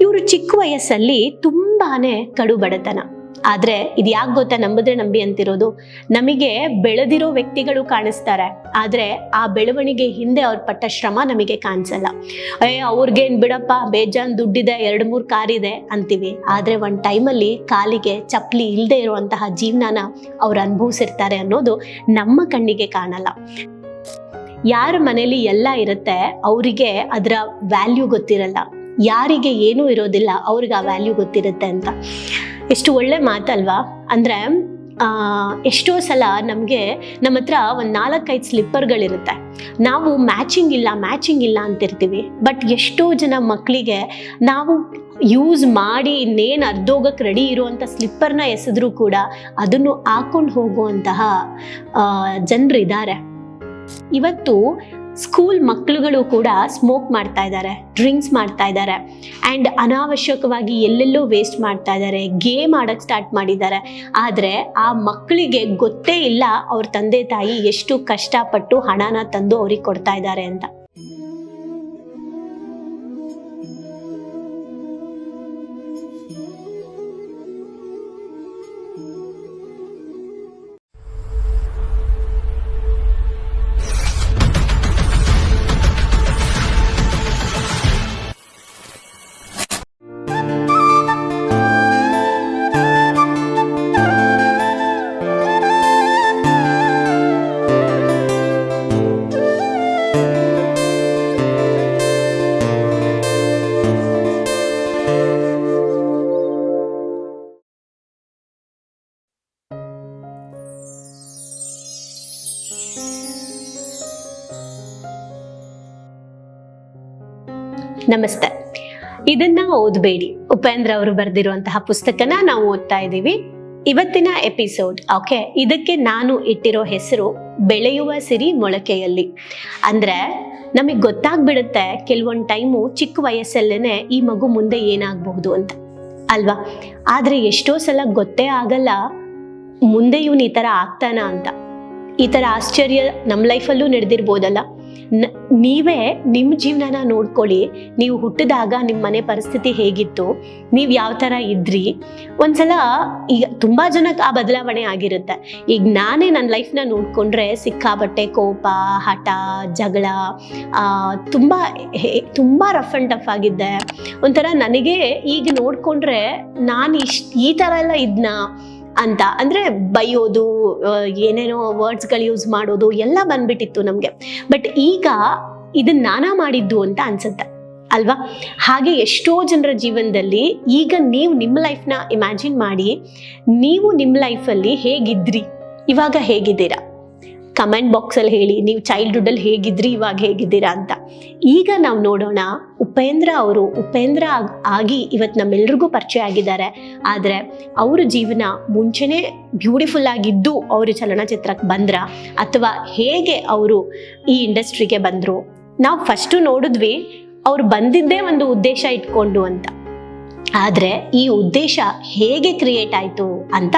ಇವರು ಚಿಕ್ಕ ವಯಸ್ಸಲ್ಲಿ ತುಂಬಾನೇ ಕಡು ಬಡತನ ಆದ್ರೆ ಇದು ಯಾಕೆ ಗೊತ್ತಾ ನಂಬಿದ್ರೆ ನಂಬಿ ಅಂತಿರೋದು? ನಮಗೆ ಬೆಳೆದಿರೋ ವ್ಯಕ್ತಿಗಳು ಕಾಣಿಸ್ತಾರೆ. ಆದ್ರೆ ಆ ಬೆಳವಣಿಗೆ ಹಿಂದೆ ಅವ್ರ ಪಟ್ಟ ಶ್ರಮ ನಮಗೆ ಕಾಣಿಸಲ್ಲ. ಏ, ಅವ್ರಿಗೇನ್ ಬಿಡಪ್ಪ, ಬೇಜಾನ್ ದುಡ್ಡಿದೆ, ಎರಡು ಮೂರು ಕಾರಿದೆ ಅಂತೀವಿ. ಆದ್ರೆ ಒಂದ್ ಟೈಮಲ್ಲಿ ಕಾಲಿಗೆ ಚಪ್ಪಲಿ ಇಲ್ಲದೆ ಇರುವಂತಹ ಜೀವನನ ಅವ್ರು ಅನುಭವಿಸಿರ್ತಾರೆ ಅನ್ನೋದು ನಮ್ಮ ಕಣ್ಣಿಗೆ ಕಾಣಲ್ಲ. ಯಾರ ಮನೇಲಿ ಎಲ್ಲ ಇರುತ್ತೆ, ಅವರಿಗೆ ಅದರ ವ್ಯಾಲ್ಯೂ ಗೊತ್ತಿರಲ್ಲ. ಯಾರಿಗೆ ಏನೂ ಇರೋದಿಲ್ಲ, ಅವ್ರಿಗೆ ಆ ವ್ಯಾಲ್ಯೂ ಗೊತ್ತಿರುತ್ತೆ ಅಂತ. ಎಷ್ಟು ಒಳ್ಳೆ ಮಾತಲ್ವಾ? ಅಂದರೆ ಎಷ್ಟೋ ಸಲ ನಮಗೆ ನಮ್ಮ ಹತ್ರ ಒಂದು ನಾಲ್ಕೈದು ಸ್ಲಿಪ್ಪರ್ಗಳಿರುತ್ತೆ. ನಾವು ಮ್ಯಾಚಿಂಗ್ ಇಲ್ಲ ಮ್ಯಾಚಿಂಗ್ ಇಲ್ಲ ಅಂತಿರ್ತೀವಿ. ಬಟ್ ಎಷ್ಟೋ ಜನ ಮಕ್ಕಳಿಗೆ ನಾವು ಯೂಸ್ ಮಾಡಿ ಇನ್ನೇನು ಅರ್ಧೋಗಕ್ಕೆ ರೆಡಿ ಇರುವಂಥ ಸ್ಲಿಪ್ಪರ್ನ ಎಸೆದ್ರೂ ಕೂಡ ಅದನ್ನು ಹಾಕೊಂಡು ಹೋಗುವಂತಹ ಜನರಿದ್ದಾರೆ. ಇವತ್ತು ಸ್ಕೂಲ್ ಮಕ್ಕಳುಗಳು ಕೂಡ ಸ್ಮೋಕ್ ಮಾಡ್ತಾ ಇದ್ದಾರೆ ಡ್ರಿಂಕ್ಸ್ ಮಾಡ್ತಾ ಇದ್ದಾರೆ ಆ್ಯಂಡ್ ಅನಾವಶ್ಯಕವಾಗಿ ಎಲ್ಲೆಲ್ಲೋ ವೇಸ್ಟ್ ಮಾಡ್ತಾ ಇದ್ದಾರೆ ಗೇಮ್ ಆಡಕ್ಕೆ ಸ್ಟಾರ್ಟ್ ಮಾಡಿದ್ದಾರೆ. ಆದರೆ ಆ ಮಕ್ಕಳಿಗೆ ಗೊತ್ತೇ ಇಲ್ಲ, ಅವ್ರ ತಂದೆ ತಾಯಿ ಎಷ್ಟು ಕಷ್ಟಪಟ್ಟು ಹಣನ ತಂದು ಅವ್ರಿಗೆ ಕೊಡ್ತಾ ಇದ್ದಾರೆ ಅಂತ. ನಮಸ್ತೆ. ಇದನ್ನ ಓದಬೇಡಿ. ಉಪೇಂದ್ರ ಅವರು ಬರೆದಿರುವಂತಹ ಪುಸ್ತಕನ ನಾವು ಓದ್ತಾ ಇದ್ದೀವಿ. ಇವತ್ತಿನ ಎಪಿಸೋಡ್, ಓಕೆ? ಇದಕ್ಕೆ ನಾನು ಇಟ್ಟಿರೋ ಹೆಸರು ಬೆಳೆಯುವ ಸಿರಿ ಮೊಳಕೆಯಲ್ಲಿ. ಅಂದ್ರೆ ನಮಗೆ ಗೊತ್ತಾಗ್ಬಿಡುತ್ತೆ ಕೆಲವೊಂದು ಟೈಮು ಚಿಕ್ಕ ವಯಸ್ಸಲ್ಲೇನೆ ಈ ಮಗು ಮುಂದೆ ಏನಾಗಬಹುದು ಅಂತ. ಅಲ್ವಾ? ಆದ್ರೆ ಎಷ್ಟೋ ಸಲ ಗೊತ್ತೇ ಆಗಲ್ಲ ಮುಂದೆ ಇವನು ಈ ಥರ ಆಗ್ತಾನ ಅಂತ. ಈ ಥರ ಆಶ್ಚರ್ಯ ನಮ್ಮ ಲೈಫಲ್ಲೂ ನಡೆದಿರ್ಬೋದಲ್ಲ. ನೀವೇ ನಿಮ್ಮ ಜೀವನನ ನೋಡ್ಕೊಳ್ಳಿ. ನೀವು ಹುಟ್ಟಿದಾಗ ನಿಮ್ಮ ಮನೆ ಪರಿಸ್ಥಿತಿ ಹೇಗಿತ್ತು? ನೀವು ಯಾವ ಥರ ಇದ್ರಿ? ಒಂದ್ಸಲ ಈಗ ತುಂಬ ಜನಕ್ಕೆ ಆ ಬದಲಾವಣೆ ಆಗಿರುತ್ತೆ. ಈಗ ನಾನೇ ನನ್ನ ಲೈಫ್ನ ನೋಡಿಕೊಂಡ್ರೆ ಸಿಕ್ಕಾಬಟ್ಟೆ ಕೋಪ, ಹಠ, ಜಗಳ ತುಂಬ ತುಂಬ ರಫ್ ಆ್ಯಂಡ್ ಟಫ್ ಆಗಿದ್ದೆ. ಒಂಥರ ನನಗೆ ಈಗ ನೋಡಿಕೊಂಡ್ರೆ ನಾನು ಇಷ್ಟು ಈ ಥರ ಎಲ್ಲ ಇದ್ನ? ಅಂತ. ಅಂದರೆ ಬೈಯೋದು ಏನೇನೋ ವರ್ಡ್ಸ್ಗಳು ಯೂಸ್ ಮಾಡೋದು ಎಲ್ಲ ಬಂದ್ಬಿಟ್ಟಿತ್ತು ನಮಗೆ. ಬಟ್ ಈಗ ಇದನ್ನ ನಾನಾ ಮಾಡಿದ್ದು ಅಂತ ಅನ್ಸುತ್ತೆ. ಅಲ್ವಾ? ಹಾಗೆ ಎಷ್ಟೋ ಜನರ ಜೀವನದಲ್ಲಿ ಈಗ ನೀವು ನಿಮ್ಮ ಲೈಫ್ನ ಇಮ್ಯಾಜಿನ್ ಮಾಡಿ, ನೀವು ನಿಮ್ಮ ಲೈಫಲ್ಲಿ ಹೇಗಿದ್ರಿ? ಇವಾಗ ಹೇಗಿದ್ದೀರಾ? ಕಮೆಂಟ್ ಬಾಕ್ಸಲ್ಲಿ ಹೇಳಿ, ನೀವು ಚೈಲ್ಡ್ಹುಡ್ಡಲ್ಲಿ ಹೇಗಿದ್ರಿ, ಇವಾಗ ಹೇಗಿದ್ದೀರಾ ಅಂತ. ಈಗ ನಾವು ನೋಡೋಣ, ಉಪೇಂದ್ರ ಅವರು, ಉಪೇಂದ್ರ ಆಗ್- ಇವತ್ತು ನಮ್ಮೆಲ್ರಿಗೂ ಪರಿಚಯ ಆಗಿದ್ದಾರೆ. ಆದರೆ ಅವರ ಜೀವನ ಮುಂಚೆನೇ ಬ್ಯೂಟಿಫುಲ್ ಆಗಿದ್ದು ಅವರು ಚಲನಚಿತ್ರಕ್ಕೆ ಬಂದ್ರ, ಅಥವಾ ಹೇಗೆ ಅವರು ಈ ಇಂಡಸ್ಟ್ರಿಗೆ ಬಂದರು, ನಾವು ಫಸ್ಟು ನೋಡಿದ್ವಿ, ಅವ್ರು ಬಂದಿದ್ದೇ ಒಂದು ಉದ್ದೇಶ ಇಟ್ಕೊಂಡು ಅಂತ. ಆದರೆ ಈ ಉದ್ದೇಶ ಹೇಗೆ ಕ್ರಿಯೇಟ್ ಆಯಿತು ಅಂತ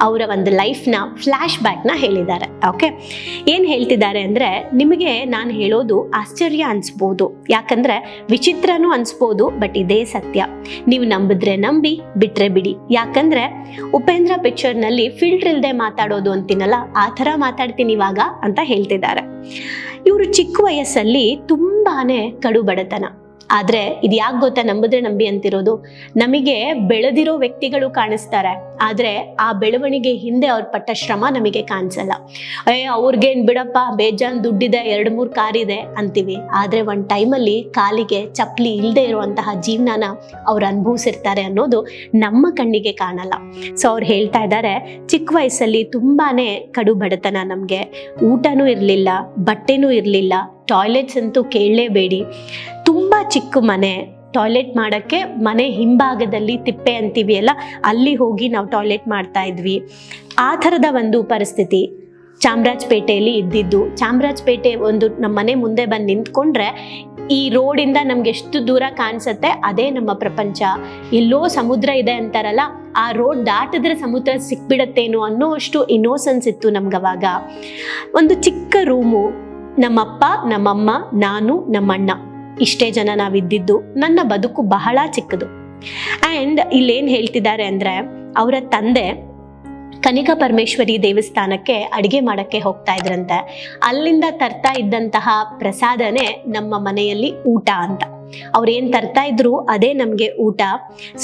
ಅವರ ಒಂದು ಲೈಫ್ನ ಫ್ಲ್ಯಾಶ್ ಬ್ಯಾಕ್ನ ಹೇಳಿದ್ದಾರೆ ಓಕೆ ಏನು ಹೇಳ್ತಿದ್ದಾರೆ ಅಂದರೆ ನಿಮಗೆ ನಾನು ಹೇಳೋದು ಆಶ್ಚರ್ಯ ಅನಿಸ್ಬೋದು. ಯಾಕಂದರೆ ವಿಚಿತ್ರನೂ ಅನಿಸ್ಬೋದು ಬಟ್ ಇದೇ ಸತ್ಯ. ನೀವು ನಂಬಿದ್ರೆ ನಂಬಿ ಬಿಟ್ಟರೆ ಬಿಡಿ. ಯಾಕಂದರೆ ಉಪೇಂದ್ರ ಪಿಕ್ಚರ್ನಲ್ಲಿ ಫಿಲ್ಟರ್ ಇಲ್ಲದೆ ಮಾತಾಡೋದು ಅಂತೀನಲ್ಲ, ಆ ಥರ ಮಾತಾಡ್ತೀನಿ ಇವಾಗ ಅಂತ ಹೇಳ್ತಿದ್ದಾರೆ. ಇವರು ಚಿಕ್ಕ ವಯಸ್ಸಲ್ಲಿ ತುಂಬಾ ಕಡು ಬಡತನ ಆದ್ರೆ ಇದು ಯಾಕೆ ಗೊತ್ತಾ ನಂಬಿದ್ರೆ ನಂಬಿ ಅಂತಿರೋದು? ನಮಗೆ ಬೆಳೆದಿರೋ ವ್ಯಕ್ತಿಗಳು ಕಾಣಿಸ್ತಾರೆ. ಆದ್ರೆ ಆ ಬೆಳವಣಿಗೆ ಹಿಂದೆ ಅವ್ರು ಪಟ್ಟ ಶ್ರಮ ನಮಗೆ ಕಾಣಿಸಲ್ಲ. ಏ, ಅವ್ರಿಗೇನು ಬಿಡಪ್ಪ, ಬೇಜಾನ್ ದುಡ್ಡಿದೆ, ಎರಡು ಮೂರು ಕಾರಿದೆ ಅಂತೀವಿ. ಆದರೆ ಒಂದು ಟೈಮಲ್ಲಿ ಕಾಲಿಗೆ ಚಪ್ಪಲಿ ಇಲ್ಲದೆ ಇರುವಂತಹ ಜೀವನನ ಅವ್ರು ಅನುಭವಿಸಿರ್ತಾರೆ ಅನ್ನೋದು ನಮ್ಮ ಕಣ್ಣಿಗೆ ಕಾಣಲ್ಲ. ಸೊ ಅವ್ರು ಹೇಳ್ತಾ ಇದ್ದಾರೆ ಚಿಕ್ಕ ವಯಸ್ಸಲ್ಲಿ ತುಂಬಾನೇ ಕಡು ಬಡತನ ನಮಗೆ. ಊಟನೂ ಇರಲಿಲ್ಲ, ಬಟ್ಟೆನೂ ಇರಲಿಲ್ಲ, ಟಾಯ್ಲೆಟ್ಸ್ ಅಂತೂ ಕೇಳಲೇಬೇಡಿ. ತುಂಬ ಚಿಕ್ಕ ಮನೆ ಟಾಯ್ಲೆಟ್ ಮಾಡೋಕ್ಕೆ ಮನೆ ಹಿಂಭಾಗದಲ್ಲಿ ತಿಪ್ಪೆ ಅಂತೀವಿ ಅಲ್ಲ, ಅಲ್ಲಿ ಹೋಗಿ ನಾವು ಟಾಯ್ಲೆಟ್ ಮಾಡ್ತಾ ಇದ್ವಿ. ಆ ಥರದ ಒಂದು ಪರಿಸ್ಥಿತಿ ಚಾಮರಾಜಪೇಟೆಯಲ್ಲಿ ಇದ್ದಿದ್ದು. ಚಾಮರಾಜಪೇಟೆ ಒಂದು ನಮ್ಮ ಮನೆ ಮುಂದೆ ಬಂದು ನಿಂತ್ಕೊಂಡ್ರೆ ಈ ರೋಡಿಂದ ನಮ್ಗೆ ಎಷ್ಟು ದೂರ ಕಾಣಿಸುತ್ತೆ, ಅದೇ ನಮ್ಮ ಪ್ರಪಂಚ. ಎಲ್ಲೋ ಸಮುದ್ರ ಇದೆ ಅಂತಾರಲ್ಲ, ಆ ರೋಡ್ ದಾಟಿದ್ರೆ ಸಮುದ್ರ ಸಿಕ್ಬಿಡತ್ತೇನೋ ಅನ್ನೋ ಅಷ್ಟು ಇನ್ನೋಸೆನ್ಸ್ ಇತ್ತು ನಮ್ಗವಾಗ ಒಂದು ಚಿಕ್ಕ ರೂಮು ನಮ್ಮಪ್ಪ, ನಮ್ಮಮ್ಮ, ನಾನು, ನಮ್ಮಣ್ಣ. ಇಷ್ಟೇ ಜನ ನಾವಿದ್ದಿದ್ದು ನನ್ನ ಬದುಕು ಬಹಳ ಚಿಕ್ಕದು. ಆ್ಯಂಡ್ ಇಲ್ಲೇನು ಹೇಳ್ತಿದ್ದಾರೆ ಅಂದರೆ, ಅವರ ತಂದೆ ಕನಿಕ ಪರಮೇಶ್ವರಿ ದೇವಸ್ಥಾನಕ್ಕೆ ಅಡುಗೆ ಮಾಡೋಕ್ಕೆ ಹೋಗ್ತಾ ಇದ್ರಂತೆ. ಅಲ್ಲಿಂದ ತರ್ತಾ ಇದ್ದಂತಹ ಪ್ರಸಾದನೇ ನಮ್ಮ ಮನೆಯಲ್ಲಿ ಊಟ ಅಂತ. ಅವ್ರೇನ್ ತರ್ತಾ ಇದ್ರು ಅದೇ ನಮಗೆ ಊಟ.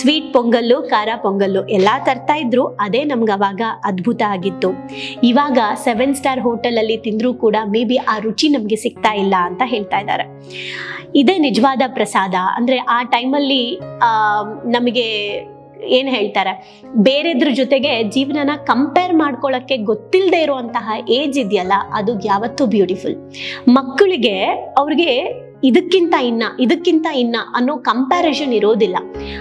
ಸ್ವೀಟ್ ಪೊಂಗಲ್ಲು, ಖಾರ ಪೊಂಗಲ್ಲು ಎಲ್ಲ ತರ್ತಾ ಇದ್ರು ಅದೇ ನಮ್ಗೆ ಅವಾಗ ಅದ್ಭುತ ಆಗಿತ್ತು. ಇವಾಗ ಸೆವೆನ್ ಸ್ಟಾರ್ ಹೋಟೆಲಲ್ಲಿ ತಿಂದ್ರೂ ಕೂಡ ಮೇ ಬಿ ಆ ರುಚಿ ನಮಗೆ ಸಿಗ್ತಾ ಇಲ್ಲ ಅಂತ ಹೇಳ್ತಾ ಇದ್ದಾರೆ ಇದೇ ನಿಜವಾದ ಪ್ರಸಾದ. ಅಂದ್ರೆ ಆ ಟೈಮಲ್ಲಿ ನಮಗೆ ಏನು ಹೇಳ್ತಾರೆ, ಬೇರೆದ್ರ ಜೊತೆಗೆ ಜೀವನನ ಕಂಪೇರ್ ಮಾಡ್ಕೊಳ್ಳೋಕ್ಕೆ ಗೊತ್ತಿಲ್ಲದೆ ಇರುವಂತಹ ಏಜ್ ಇದೆಯಲ್ಲ, ಅದು ಯಾವತ್ತೂ ಬ್ಯೂಟಿಫುಲ್ ಮಕ್ಕಳಿಗೆ ಅವ್ರಿಗೆ ಇದಕ್ಕಿಂತ ಇನ್ನ ಇದಕ್ಕಿಂತ ಇನ್ನ ಅನ್ನೋ ಕಂಪ್ಯಾರಿಸನ್ ಇರೋದಿಲ್ಲ.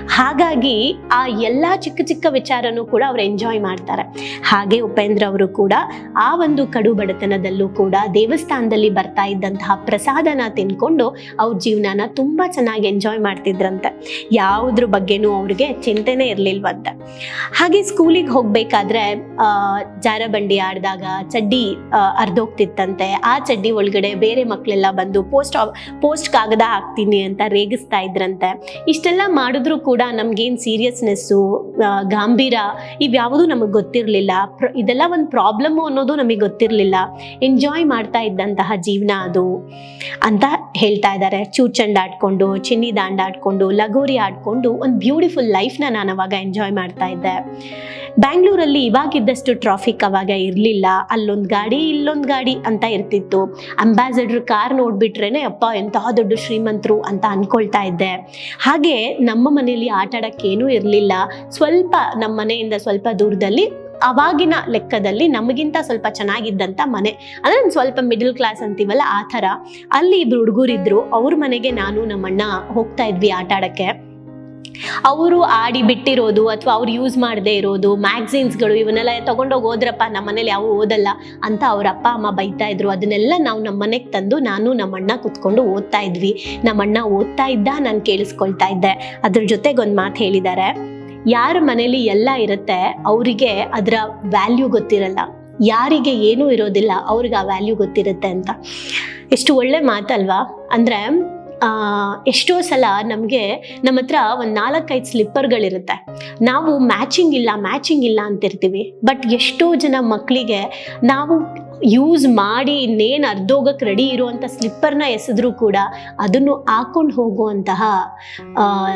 ಹಾಗಾಗಿ ಆ ಎಲ್ಲ ಚಿಕ್ಕ ಚಿಕ್ಕ ವಿಚಾರನೂ ಕೂಡ ಅವ್ರು ಎಂಜಾಯ್ ಮಾಡ್ತಾರೆ. ಹಾಗೆ ಉಪೇಂದ್ರ ಅವರು ಕೂಡ ಆ ಒಂದು ಕಡು ಬಡತನದಲ್ಲೂ ಕೂಡ ದೇವಸ್ಥಾನದಲ್ಲಿ ಬರ್ತಾ ಇದ್ದಂತಹ ಪ್ರಸಾದನ ತಿನ್ಕೊಂಡು ಅವ್ರ ಜೀವನನ ತುಂಬಾ ಚೆನ್ನಾಗಿ ಎಂಜಾಯ್ ಮಾಡ್ತಿದ್ರಂತೆ. ಯಾವುದ್ರ ಬಗ್ಗೆನೂ ಅವ್ರಿಗೆ ಚಿಂತೆನೇ ಇರ್ಲಿಲ್ವಂತೆ. ಹಾಗೆ ಸ್ಕೂಲಿಗೆ ಹೋಗ್ಬೇಕಾದ್ರೆ ಆ, ಜಾರಬಂಡಿ ಆಡಿದಾಗ ಚಡ್ಡಿ ಅರ್ಧೋಗ್ತಿತ್ತಂತೆ. ಆ ಚಡ್ಡಿ ಒಳಗಡೆ ಬೇರೆ ಮಕ್ಕಳೆಲ್ಲ ಬಂದು ಪೋಸ್ಟ್ ಪೋಸ್ಟ್ ಕಾಗದ ಹಾಕ್ತೀನಿ ಅಂತ ರೇಗಿಸ್ತಾ ಇದ್ರಂತೆ. ಇಷ್ಟೆಲ್ಲ ಮಾಡಿದ್ರು ಕೂಡ ನಮ್ಗೇನು ಸೀರಿಯಸ್ನೆಸ್ಸು ಗಾಂಭೀರ ಇವ್ಯಾವುದು ನಮಗೆ ಗೊತ್ತಿರಲಿಲ್ಲ. ಇದೆಲ್ಲ ಒಂದು ಪ್ರಾಬ್ಲಮ್ಮು ಅನ್ನೋದು ನಮಗೆ ಗೊತ್ತಿರಲಿಲ್ಲ. ಎಂಜಾಯ್ ಮಾಡ್ತಾ ಇದ್ದಂತಹ ಜೀವನ ಅದು ಅಂತ ಹೇಳ್ತಾ ಇದ್ದಾರೆ ಚೂಚಂಡ್ ಆಡ್ಕೊಂಡು, ಚಿನ್ನಿ ದಾಂಡ ಆಡ್ಕೊಂಡು, ಲಗೋರಿ ಆಡ್ಕೊಂಡು ಒಂದು ಬ್ಯೂಟಿಫುಲ್ ಲೈಫ್ನ ನಾನು ಅವಾಗ ಎಂಜಾಯ್ ಮಾಡ್ತಾ ಇದ್ದೆ. ಬ್ಯಾಂಗ್ಳೂರಲ್ಲಿ ಇವಾಗಿದ್ದಷ್ಟು ಟ್ರಾಫಿಕ್ ಅವಾಗ ಇರಲಿಲ್ಲ. ಅಲ್ಲೊಂದು ಗಾಡಿ, ಇಲ್ಲೊಂದು ಗಾಡಿ ಅಂತ ಇರ್ತಿತ್ತು. ಅಂಬಾಸಡರ್ ಕಾರ್ ನೋಡ್ಬಿಟ್ರೇನೆ ಅಪ್ಪ ಎಂತಹ ದೊಡ್ಡ ಶ್ರೀಮಂತರು ಅಂತ ಅನ್ಕೊಳ್ತಾ ಇದ್ದೆ. ಹಾಗೆ ನಮ್ಮ ಮನೆಯಲ್ಲಿ ಆಟ ಆಡೋಕ್ಕೇನೂ ಇರಲಿಲ್ಲ. ಸ್ವಲ್ಪ ನಮ್ಮ ಮನೆಯಿಂದ ಸ್ವಲ್ಪ ದೂರದಲ್ಲಿ, ಅವಾಗಿನ ಲೆಕ್ಕದಲ್ಲಿ ನಮಗಿಂತ ಸ್ವಲ್ಪ ಚೆನ್ನಾಗಿದ್ದಂಥ ಮನೆ. ಅಂದರೆ ಸ್ವಲ್ಪ ಮಿಡಲ್ ಕ್ಲಾಸ್ ಅಂತೀವಲ್ಲ ಆ ಥರ. ಅಲ್ಲಿ ಇಬ್ರು ಹುಡುಗರಿದ್ರು. ಅವ್ರ ಮನೆಗೆ ನಾನು, ನಮ್ಮಣ್ಣ ಹೋಗ್ತಾ ಇದ್ವಿ ಆಟ ಆಡೋಕ್ಕೆ. ಅವರು ಆಡಿ ಬಿಟ್ಟಿರೋದು ಅಥವಾ ಅವ್ರು ಯೂಸ್ ಮಾಡದೇ ಇರೋದು ಮ್ಯಾಗ್ಝಿನ್ಸ್ಗಳು ಇವನ್ನೆಲ್ಲ ತಗೊಂಡೋಗಿ ಹೋದ್ರಪ್ಪ ನಮ್ಮ ಮನೇಲಿ ಯಾವ ಓದಲ್ಲ ಅಂತ ಅವ್ರ ಅಪ್ಪ, ಅಮ್ಮ ಬೈತಾ ಇದ್ರು. ಅದನ್ನೆಲ್ಲ ನಾವು ನಮ್ಮ ಮನೆಗೆ ತಂದು ನಾನು ನಮ್ಮ ಅಣ್ಣ ಕುತ್ಕೊಂಡು ಓದ್ತಾ ಇದ್ವಿ. ನಮ್ಮ ಅಣ್ಣ ಓದ್ತಾ ಇದ್ದ, ನಾನು ಕೇಳಿಸ್ಕೊಳ್ತಾ ಇದ್ದೆ. ಅದ್ರ ಜೊತೆಗೆ ಒಂದು ಮಾತು ಹೇಳಿದ್ದಾರೆ ಯಾರ ಮನೇಲಿ ಎಲ್ಲ ಇರುತ್ತೆ, ಅವರಿಗೆ ಅದರ ವ್ಯಾಲ್ಯೂ ಗೊತ್ತಿರಲ್ಲ. ಯಾರಿಗೆ ಏನೂ ಇರೋದಿಲ್ಲ, ಅವ್ರಿಗೆ ಆ ವ್ಯಾಲ್ಯೂ ಗೊತ್ತಿರುತ್ತೆ ಅಂತ. ಎಷ್ಟು ಒಳ್ಳೆ ಮಾತಲ್ವಾ. ಅಂದರೆ ಎಷ್ಟೋ ಸಲ ನಮಗೆ ನಮ್ಮ ಹತ್ರ ಒಂದು ನಾಲ್ಕೈದು ಸ್ಲಿಪ್ಪರ್ಗಳಿರುತ್ತೆ. ನಾವು ಮ್ಯಾಚಿಂಗ್ ಇಲ್ಲ ಮ್ಯಾಚಿಂಗ್ ಇಲ್ಲ ಅಂತಿರ್ತೀವಿ. ಬಟ್ ಎಷ್ಟೋ ಜನ ಮಕ್ಕಳಿಗೆ ನಾವು ಯೂಸ್ ಮಾಡಿ ಇನ್ನೇನು ಅರ್ಧೋಗಕ್ಕೆ ರೆಡಿ ಇರುವಂಥ ಸ್ಲಿಪ್ಪರ್ನ ಎಸೆದ್ರೂ ಕೂಡ ಅದನ್ನು ಹಾಕೊಂಡು ಹೋಗುವಂತಹ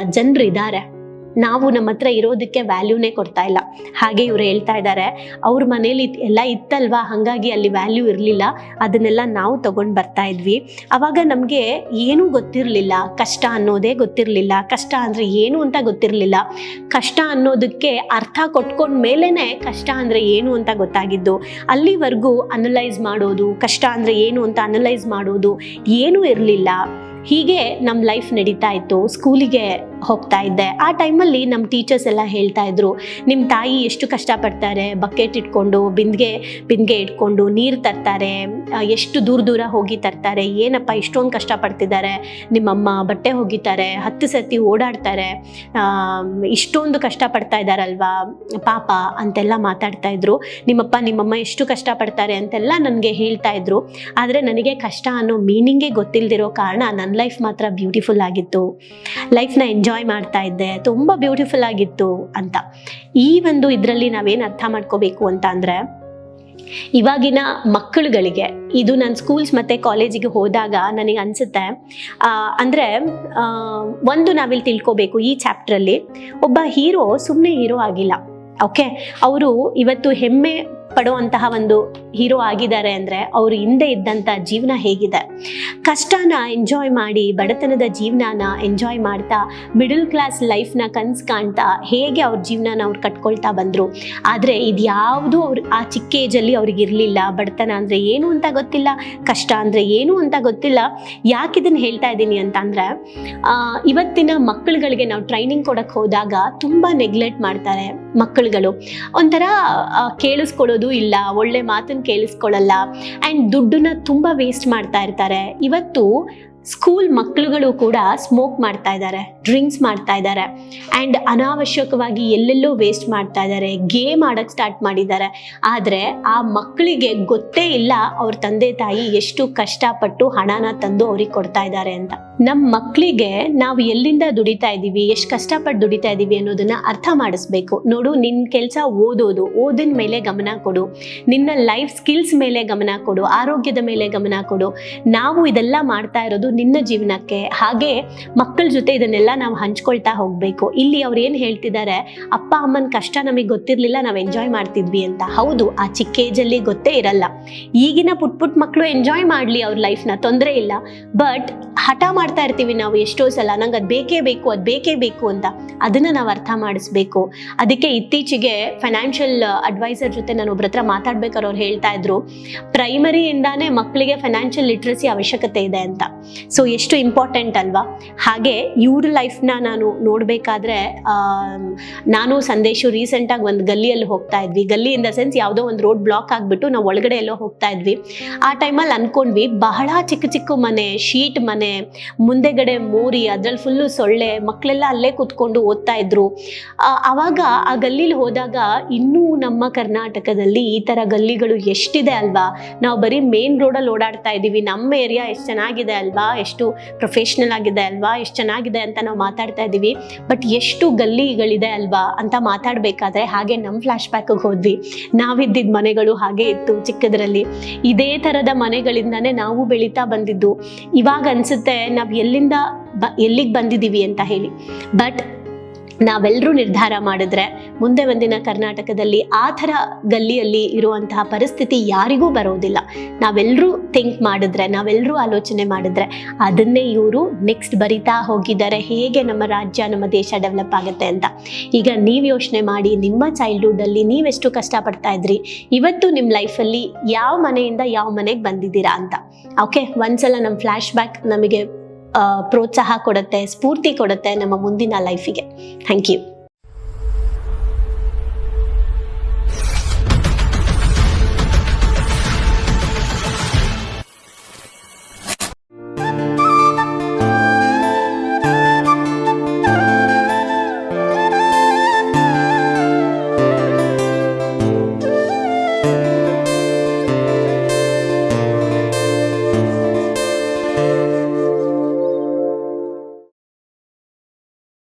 ಜನರು ಇದ್ದಾರೆ ನಾವು ನಮ್ಮ ಹತ್ರ ಇರೋದಕ್ಕೆ ವ್ಯಾಲ್ಯೂನೇ ಕೊಡ್ತಾ ಇಲ್ಲ. ಹಾಗೆ ಇವ್ರು ಹೇಳ್ತಾ ಇದ್ದಾರೆ ಅವ್ರ ಮನೇಲಿ ಎಲ್ಲ ಇತ್ತಲ್ವಾ? ಹಾಗಾಗಿ ಅಲ್ಲಿ ವ್ಯಾಲ್ಯೂ ಇರಲಿಲ್ಲ. ಅದನ್ನೆಲ್ಲ ನಾವು ತಗೊಂಡು ಬರ್ತಾ ಇದ್ವಿ. ಅವಾಗ ನಮಗೆ ಏನೂ ಗೊತ್ತಿರಲಿಲ್ಲ. ಕಷ್ಟ ಅನ್ನೋದೇ ಗೊತ್ತಿರಲಿಲ್ಲ. ಕಷ್ಟ ಅಂದರೆ ಏನು ಅಂತ ಗೊತ್ತಿರಲಿಲ್ಲ. ಕಷ್ಟ ಅನ್ನೋದಕ್ಕೆ ಅರ್ಥ ಕೊಟ್ಕೊಂಡ ಮೇಲೇ ಕಷ್ಟ ಅಂದರೆ ಏನು ಅಂತ ಗೊತ್ತಾಗಿದ್ದು, ಅಲ್ಲಿವರೆಗೂ ಅನಲೈಸ್ ಮಾಡೋದು, ಕಷ್ಟ ಅಂದರೆ ಏನು ಅಂತ ಅನಲೈಸ್ ಮಾಡೋದು ಏನೂ ಇರಲಿಲ್ಲ. ಹೀಗೆ ನಮ್ಮ ಲೈಫ್ ನಡೀತಾ ಇತ್ತು. ಸ್ಕೂಲಿಗೆ ಹೋಗ್ತಾ ಇದ್ದೆ. ಆ ಟೈಮಲ್ಲಿ ನಮ್ಮ ಟೀಚರ್ಸ್ ಎಲ್ಲ ಹೇಳ್ತಾ ಇದ್ರು ನಿಮ್ಮ ತಾಯಿ ಎಷ್ಟು ಕಷ್ಟಪಡ್ತಾರೆ? ಬಕೆಟ್ ಇಟ್ಕೊಂಡು, ಬಿಂದಿಗೆ ಬಿಂದಿಗೆ ಇಟ್ಕೊಂಡು ನೀರು ತರ್ತಾರೆ ಎಷ್ಟು ದೂರ ದೂರ ಹೋಗಿ ತರ್ತಾರೆ? ಏನಪ್ಪ ಇಷ್ಟೊಂದು ಕಷ್ಟಪಡ್ತಿದ್ದಾರೆ? ನಿಮ್ಮಮ್ಮ ಬಟ್ಟೆ ಹೋಗಿತಾರೆ ಹತ್ತು ಸತಿ ಓಡಾಡ್ತಾರೆ ಇಷ್ಟೊಂದು ಕಷ್ಟಪಡ್ತಾ ಇದ್ದಾರಲ್ವಾ? ಪಾಪ, ಅಂತೆಲ್ಲ ಮಾತಾಡ್ತಾ ಇದ್ರು. ನಿಮ್ಮಪ್ಪ, ನಿಮ್ಮಮ್ಮ ಎಷ್ಟು ಕಷ್ಟಪಡ್ತಾರೆ? ಅಂತೆಲ್ಲ ನನಗೆ ಹೇಳ್ತಾ ಇದ್ರು. ಆದರೆ ನನಗೆ ಕಷ್ಟ ಅನ್ನೋ ಮೀನಿಂಗೇ ಗೊತ್ತಿಲ್ಲದಿರೋ ಕಾರಣ ನನ್ನ ಲೈಫ್ ಮಾತ್ರ ಬ್ಯೂಟಿಫುಲ್ ಆಗಿತ್ತು. ಲೈಫ್ನ ಎಂಜಾಯ್ ಮಾಡ್ತಾ ಇದ್ದೆ, ತುಂಬ ಬ್ಯೂಟಿಫುಲ್ ಆಗಿತ್ತು ಅಂತ. ಈ ಒಂದು ಇದರಲ್ಲಿ ನಾವೇನು ಅರ್ಥ ಮಾಡ್ಕೋಬೇಕು ಅಂತ ಅಂದರೆ, ಇವಾಗಿನ ಮಕ್ಕಳುಗಳಿಗೆ, ಇದು ನಾನು ಸ್ಕೂಲ್ಸ್ ಮತ್ತು ಕಾಲೇಜಿಗೆ ಹೋದಾಗ ನನಗೆ ಅನಿಸುತ್ತೆ ಅಂದರೆ ಒಂದು ನಾವಿಲ್ಲಿ ತಿಳ್ಕೋಬೇಕು ಈ ಚಾಪ್ಟ್ರಲ್ಲಿ ಒಬ್ಬ ಹೀರೋ ಸುಮ್ಮನೆ ಹೀರೋ ಆಗಿಲ್ಲ ಓಕೆ ಅವರು ಇವತ್ತು ಹೆಮ್ಮೆ ಪಡುವಂತಹ ಒಂದು ಹೀರೋ ಆಗಿದ್ದಾರೆ ಅಂದರೆ ಅವರು ಹಿಂದೆ ಇದ್ದಂಥ ಜೀವನ ಹೇಗಿದೆ. ಕಷ್ಟನ ಎಂಜಾಯ್ ಮಾಡಿ, ಬಡತನದ ಜೀವನನ ಎಂಜಾಯ್ ಮಾಡ್ತಾ ಮಿಡಲ್ ಕ್ಲಾಸ್ ಲೈಫ್ನ ಕನ್ಸು ಕಾಣ್ತಾ ಹೇಗೆ ಅವ್ರ ಜೀವನನ ಅವ್ರು ಕಟ್ಕೊಳ್ತಾ ಬಂದರು. ಆದರೆ ಇದು ಯಾವುದು ಅವ್ರು, ಆ ಚಿಕ್ಕ ಏಜಲ್ಲಿ ಅವ್ರಿಗೆ ಇರಲಿಲ್ಲ. ಬಡತನ ಅಂದರೆ ಏನು ಅಂತ ಗೊತ್ತಿಲ್ಲ, ಕಷ್ಟ ಅಂದರೆ ಏನು ಅಂತ ಗೊತ್ತಿಲ್ಲ. ಯಾಕೆ ಇದನ್ನು ಹೇಳ್ತಾ ಇದ್ದೀನಿ ಅಂತಂದರೆ ಇವತ್ತಿನ ಮಕ್ಕಳುಗಳಿಗೆ ನಾವು ಟ್ರೈನಿಂಗ್ ಕೊಡಕ್ಕೆ ಹೋದಾಗ ತುಂಬ ನೆಗ್ಲೆಕ್ಟ್ ಮಾಡ್ತಾರೆ. ಮಕ್ಕಳುಗಳು. ಒಂಥರ ಕೇಳಿಸ್ಕೊಳ್ಳೋದು ಇಲ್ಲ, ಒಳ್ಳೆ ಮಾತನ್ನು ಕೇಳಿಸ್ಕೊಳ್ಳಲ್ಲ ಆ್ಯಂಡ್ ದುಡ್ಡನ್ನ ತುಂಬ ವೇಸ್ಟ್ ಮಾಡ್ತಾ ಇರ್ತಾರೆ. ಇವತ್ತು ಸ್ಕೂಲ್ ಮಕ್ಕಳುಗಳು ಕೂಡ ಸ್ಮೋಕ್ ಮಾಡ್ತಾ ಇದ್ದಾರೆ ಡ್ರಿಂಕ್ಸ್ ಮಾಡ್ತಾ ಇದ್ದಾರೆ ಆ್ಯಂಡ್ ಅನಾವಶ್ಯಕವಾಗಿ ಎಲ್ಲೆಲ್ಲೋ ವೇಸ್ಟ್ ಮಾಡ್ತಾ ಇದ್ದಾರೆ ಗೇಮ್ ಆಡೋಕ್ಕೆ ಸ್ಟಾರ್ಟ್ ಮಾಡಿದ್ದಾರೆ. ಆದರೆ ಆ ಮಕ್ಕಳಿಗೆ ಗೊತ್ತೇ ಇಲ್ಲ, ಅವ್ರ ತಂದೆ ತಾಯಿ ಎಷ್ಟು ಕಷ್ಟಪಟ್ಟು ಹಣನ ತಂದು ಅವ್ರಿಗೆ ಕೊಡ್ತಾ ಇದ್ದಾರೆ ಅಂತ. ನಮ್ಮ ಮಕ್ಕಳಿಗೆ ನಾವು ಎಲ್ಲಿಂದ ದುಡಿತಾ ಇದ್ದೀವಿ ಎಷ್ಟು ಕಷ್ಟಪಟ್ಟು ದುಡಿತಾ ಇದ್ದೀವಿ ಅನ್ನೋದನ್ನ ಅರ್ಥ ಮಾಡಿಸ್ಬೇಕು. ನೋಡು ನಿನ್ನ ಕೆಲಸ ಓದೋದು, ಓದಿನ ಮೇಲೆ ಗಮನ ಕೊಡು. ನಿನ್ನ ಲೈಫ್ ಸ್ಕಿಲ್ಸ್ ಮೇಲೆ ಗಮನ ಕೊಡು, ಆರೋಗ್ಯದ ಮೇಲೆ ಗಮನ ಕೊಡು. ನಾವು ಇದೆಲ್ಲ ಮಾಡ್ತಾ ಇರೋದು ನಿನ್ನ ಜೀವನಕ್ಕೆ. ಹಾಗೆ ಮಕ್ಕಳ ಜೊತೆ ಇದನ್ನೆಲ್ಲ ನಾವು ಹಂಚ್ಕೊಳ್ತಾ ಹೋಗಬೇಕು. ಇಲ್ಲಿ ಅವ್ರು ಏನು ಹೇಳ್ತಿದ್ದಾರೆ ಅಪ್ಪ, ಅಮ್ಮನ ಕಷ್ಟ ನಮಗೆ ಗೊತ್ತಿರಲಿಲ್ಲ, ನಾವು ಎಂಜಾಯ್ ಮಾಡ್ತಿದ್ವಿ ಅಂತ. ಹೌದು, ಆ ಚಿಕ್ಕ ಏಜಲ್ಲಿ ಗೊತ್ತೇ ಇರಲ್ಲ. ಈಗಿನ ಪುಟ್ ಪುಟ್ ಮಕ್ಕಳು ಎಂಜಾಯ್ ಮಾಡಲಿ ಅವ್ರ ಲೈಫ್ನ ತೊಂದರೆ ಇಲ್ಲ. ಬಟ್ ಹಠ ಮಾಡ್ತಾ ಇರ್ತೀವಿ ನಾವು ಎಷ್ಟೋ ಸಲ, ನಂಗೆ ಅದು ಬೇಕೇ ಬೇಕು, ಅದು ಬೇಕೇ ಬೇಕು ಅಂತ. ಅದನ್ನ ನಾವು ಅರ್ಥ ಮಾಡಿಸ್ಬೇಕು. ಅದಕ್ಕೆ ಇತ್ತೀಚೆಗೆ ಫೈನಾನ್ಷಿಯಲ್ ಅಡ್ವೈಸರ್ ಜೊತೆ ನಾನು ಒಬ್ಬರ ಹತ್ರ ಮಾತಾಡ್ಬೇಕಾದ್ರೆ ಹೇಳ್ತಾ ಇದ್ರು ಪ್ರೈಮರಿಯಿಂದಾನೇ ಮಕ್ಕಳಿಗೆ ಫೈನಾನ್ಷಿಯಲ್ ಲಿಟ್ರಸಿ ಅವಶ್ಯಕತೆ ಇದೆ ಅಂತ. ಸೊ ಎಷ್ಟು ಇಂಪಾರ್ಟೆಂಟ್ ಅಲ್ವಾ? ಹಾಗೆ ಇವ್ರ ಲೈಫ್ನ ನಾನು ನೋಡಬೇಕಾದ್ರೆ ನಾನು ಸಂದೇಶು ರೀಸೆಂಟಾಗಿ ಒಂದು ಗಲ್ಲಿಯಲ್ಲಿ ಹೋಗ್ತಾ ಇದ್ವಿ. ಗಲ್ಲಿ ಇನ್ ದ ಸೆನ್ಸ್ ಯಾವುದೋ ಒಂದು ರೋಡ್ ಬ್ಲಾಕ್ ಆಗಿಬಿಟ್ಟು ನಾವು ಒಳಗಡೆ ಎಲ್ಲೋ ಹೋಗ್ತಾ ಇದ್ವಿ. ಆ ಟೈಮಲ್ಲಿ ಅನ್ಕೊಂಡ್ವಿ, ಬಹಳ ಚಿಕ್ಕ ಚಿಕ್ಕ ಮನೆ ಶೀಟ್ ಮನೆ, ಮುಂದೆಗಡೆ ಮೋರಿ ಅದ್ರಲ್ಲಿ ಫುಲ್ಲು ಸೊಳ್ಳೆ ಮಕ್ಕಳೆಲ್ಲ ಅಲ್ಲೇ ಕೂತ್ಕೊಂಡು ಓದ್ತಾ ಇದ್ರು. ಆವಾಗ ಆ ಗಲ್ಲಿಲಿ ಹೋದಾಗ ಇನ್ನೂ ನಮ್ಮ ಕರ್ನಾಟಕದಲ್ಲಿ ಈ ಥರ ಗಲ್ಲಿಗಳು ಎಷ್ಟಿದೆ ಅಲ್ವಾ? ನಾವು ಬರೀ ಮೇನ್ ರೋಡಲ್ಲಿ ಓಡಾಡ್ತಾ ಇದ್ದೀವಿ. ನಮ್ಮ ಏರಿಯಾ ಎಷ್ಟು ಚೆನ್ನಾಗಿದೆ ಅಲ್ವಾ? ಎಷ್ಟು ಪ್ರೊಫೆಷ್ನಲ್ ಆಗಿದೆ ಅಲ್ವಾ? ಎಷ್ಟು ಚೆನ್ನಾಗಿದೆ ಅಂತ ನಾವು ಮಾತಾಡ್ತಾ ಇದ್ದೀವಿ ಬಟ್ ಎಷ್ಟು ಗಲ್ಲಿಗಳಿದೆ ಅಲ್ವಾ ಅಂತ ಮಾತಾಡಬೇಕಾದ್ರೆ ಹಾಗೆ ನಮ್ಮ ಫ್ಲ್ಯಾಶ್ ಬ್ಯಾಕಿಗೆ ಹೋದ್ವಿ. ನಾವಿದ್ದಿದ್ದ ಮನೆಗಳು ಹಾಗೆ ಇತ್ತು ಚಿಕ್ಕದ್ರಲ್ಲಿ. ಇದೇ ಥರದ ಮನೆಗಳಿಂದಾನೇ ನಾವು ಬೆಳೀತಾ ಬಂದಿದ್ದು. ಇವಾಗ ಅನ್ಸುತ್ತೆ ನಾವು ಎಲ್ಲಿಂದ ಬ, ಎಲ್ಲಿಗೆ ಬಂದಿದ್ದೀವಿ ಅಂತ ಹೇಳಿ. ಬಟ್ ನಾವೆಲ್ಲರೂ ನಿರ್ಧಾರ ಮಾಡಿದ್ರೆ ಮುಂದೆ ಒಂದಿನ ಕರ್ನಾಟಕದಲ್ಲಿ ಆ ಥರ ಗಲ್ಲಿಯಲ್ಲಿ ಇರುವಂತಹ ಪರಿಸ್ಥಿತಿ ಯಾರಿಗೂ ಬರೋದಿಲ್ಲ. ನಾವೆಲ್ಲರೂ ಥಿಂಕ್ ಮಾಡಿದ್ರೆ ನಾವೆಲ್ಲರೂ ಆಲೋಚನೆ ಮಾಡಿದ್ರೆ ಅದನ್ನೇ ಇವರು ನೆಕ್ಸ್ಟ್ ಬರಿತಾ ಹೋಗಿದ್ದಾರೆ, ಹೇಗೆ ನಮ್ಮ ರಾಜ್ಯ, ನಮ್ಮ ದೇಶ ಡೆವಲಪ್ ಆಗುತ್ತೆ ಅಂತ. ಈಗ ನೀವು ಯೋಚನೆ ಮಾಡಿ, ನಿಮ್ಮ ಚೈಲ್ಡ್ಹುಡ್ಡಲ್ಲಿ ನೀವೆಷ್ಟು ಕಷ್ಟಪಡ್ತಾ ಇದ್ರಿ, ಇವತ್ತು ನಿಮ್ಮ ಲೈಫಲ್ಲಿ ಯಾವ ಮನೆಯಿಂದ ಯಾವ ಮನೆಗೆ ಬಂದಿದ್ದೀರಾ ಅಂತ. ಓಕೆ ಒಂದ್ಸಲ ನಮ್ಮ ಫ್ಲ್ಯಾಶ್ ಬ್ಯಾಕ್ ನಮಗೆ ಪ್ರೋತ್ಸಾಹ ಕೊಡುತ್ತೆ ಸ್ಫೂರ್ತಿ ಕೊಡುತ್ತೆ ನಮ್ಮ ಮುಂದಿನ ಲೈಫಿಗೆ ಥ್ಯಾಂಕ್ ಯು